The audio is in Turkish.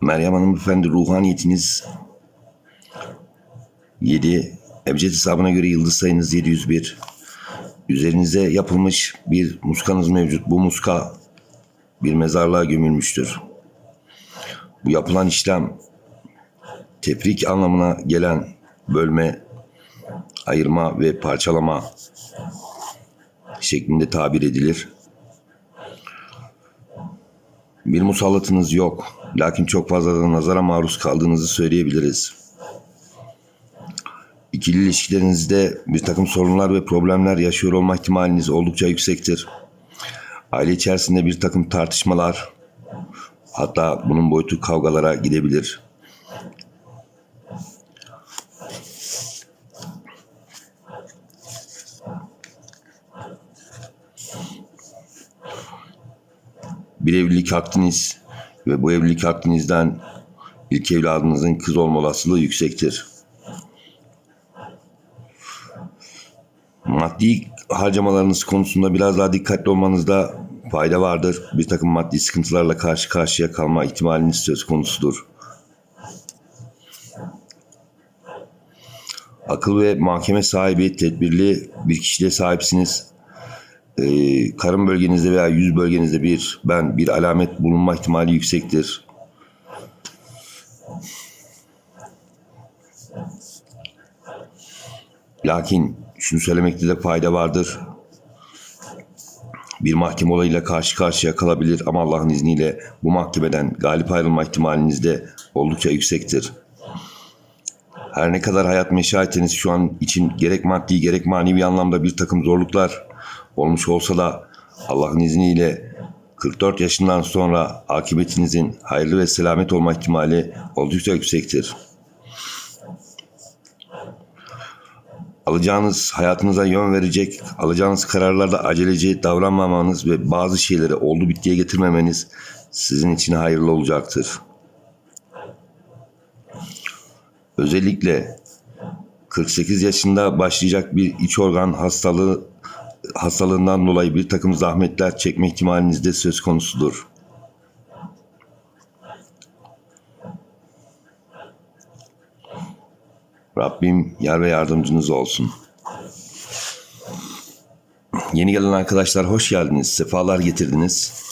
Meryem Hanım efendi ruhaniyetiniz 7 Ebced hesabına göre yıldız sayınız 701. Üzerinize yapılmış bir muskanız mevcut. Bu muska bir mezarlığa gömülmüştür. Bu yapılan işlem tefrik anlamına gelen bölme, ayırma ve parçalama şeklinde tabir edilir. Bir musallatınız yok. Lakin çok fazla da nazara maruz kaldığınızı söyleyebiliriz. İkili ilişkilerinizde bir takım sorunlar ve problemler yaşıyor olma ihtimaliniz oldukça yüksektir. Aile içerisinde bir takım tartışmalar, hatta bunun boyutu kavgalara gidebilir. bir evlilik akdiniz ve bu evlilik akdinizden ilk evladınızın kız olma olasılığı yüksektir. Maddi harcamalarınız konusunda biraz daha dikkatli olmanızda fayda vardır. Bir takım maddi sıkıntılarla karşı karşıya kalma ihtimaliniz söz konusudur. Akıl ve mahkeme sahibi, tedbirli bir kişiliğe sahipsiniz e, karın bölgenizde veya yüz bölgenizde bir ben bir alamet bulunma ihtimali yüksektir. Lakin şunu söylemekte de fayda vardır. Bir mahkeme olayıyla karşı karşıya kalabilir ama Allah'ın izniyle bu mahkemeden galip ayrılma ihtimaliniz de oldukça yüksektir. Her ne kadar hayat meşahiteniz şu an için gerek maddi gerek manevi anlamda bir takım zorluklar olmuş olsa da Allah'ın izniyle 44 yaşından sonra akıbetinizin hayırlı ve selamet olma ihtimali oldukça yüksektir. Alacağınız hayatınıza yön verecek, alacağınız kararlarda aceleci davranmamanız ve bazı şeyleri oldu bittiye getirmemeniz sizin için hayırlı olacaktır. Özellikle 48 yaşında başlayacak bir iç organ hastalığı hastalığından dolayı bir takım zahmetler çekme ihtimaliniz de söz konusudur. Rabbim yar ve yardımcınız olsun. Yeni gelen arkadaşlar hoş geldiniz, sefalar getirdiniz.